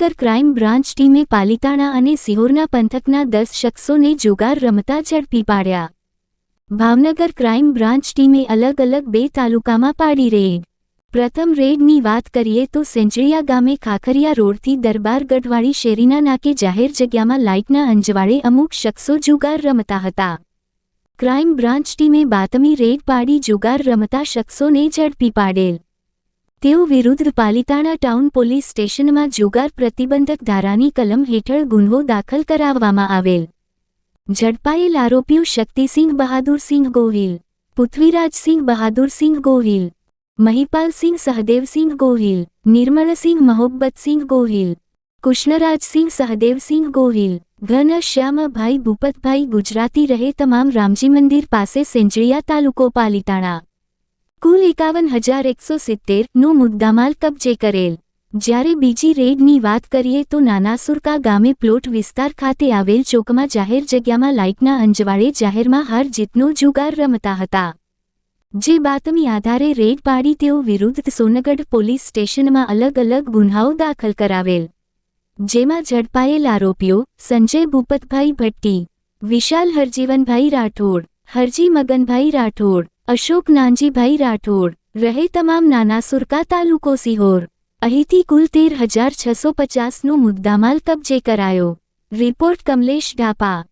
Bhavnagar crime branch ટીમે પાલિતાણા અને સિહોરના પંથકના દસ શખ્સોને જુગાર રમતા ઝડપી પાડ્યા. ભાવનગર ક્રાઇમ બ્રાન્ચ ટીમે અલગ અલગ બે તાલુકામાં પાડી રેડ. પ્રથમ રેડની વાત કરીએ તો સેંજળિયા ગામે ખાખરિયા રોડથી દરબાર ગઢવાળી શેરીના નાકે જાહેર જગ્યામાં લાઇટના અંજવાળે અમુક શખ્સો જુગાર રમતા હતા. ક્રાઇમ બ્રાન્ચ ટીમે બાતમી રેડ પાડી જુગાર રમતા શખ્સોને ઝડપી પાડેલ. તેઓ વિરુદ્ધ પાલિતાણા ટાઉન પોલીસ સ્ટેશનમાં જુગાર પ્રતિબંધક ધારાની કલમ હેઠળ ગુન્હો દાખલ કરાવવામાં આવેલ. ઝડપાયેલ આરોપીઓ શક્તિસિંહ બહાદુરસિંહ ગોહિલ, પૃથ્વીરાજસિંહ બહાદુરસિંહ ગોહિલ, મહિપાલસિંહ સહદેવસિંહ ગોહિલ, નિર્મળસિંહ મહોબ્બતસિંહ ગોહિલ, કૃષ્ણરાજસિંહ સહદેવસિંહ ગોહિલ ઘનશ્યામભાઈ ભૂપતભાઈ ગુજરાતી રહે તમામ રામજી મંદિર પાસે સેંજળિયા તાલુકો પાલિતાણા. કુલ એકાવન હજાર એકસો સિત્તેરનો મુદ્દામાલ કબજે કરેલ. જ્યારે બીજી રેડની વાત કરીએ તો નાનાસુરકા ગામે પ્લોટ વિસ્તાર ખાતે આવેલ ચોકમાં જાહેર જગ્યામાં લાઇટના અંજવાળે જાહેરમાં હાર જીતનો જુગાર રમતા હતા. જે બાતમી આધારે રેડ પાડી તેઓ વિરુદ્ધ સોનગઢ પોલીસ સ્ટેશનમાં અલગ અલગ ગુન્હાઓ દાખલ કરાવેલ. જેમાં ઝડપાયેલ આરોપીઓ સંજય ભૂપતભાઈ ભટ્ટી, વિશાલ હરજીવનભાઈ રાઠોડ, હરજી મગનભાઈ રાઠોડ અશોક નાનજીભાઈ રાઠોડ, રહે તમામ નાના સુરકા તાલુકો સિહોર. અહીંથી કુલ તેર હજાર છસો પચાસનો મુદ્દામાલ કબજે કરાયો. રિપોર્ટ કમલેશ ઢાપા.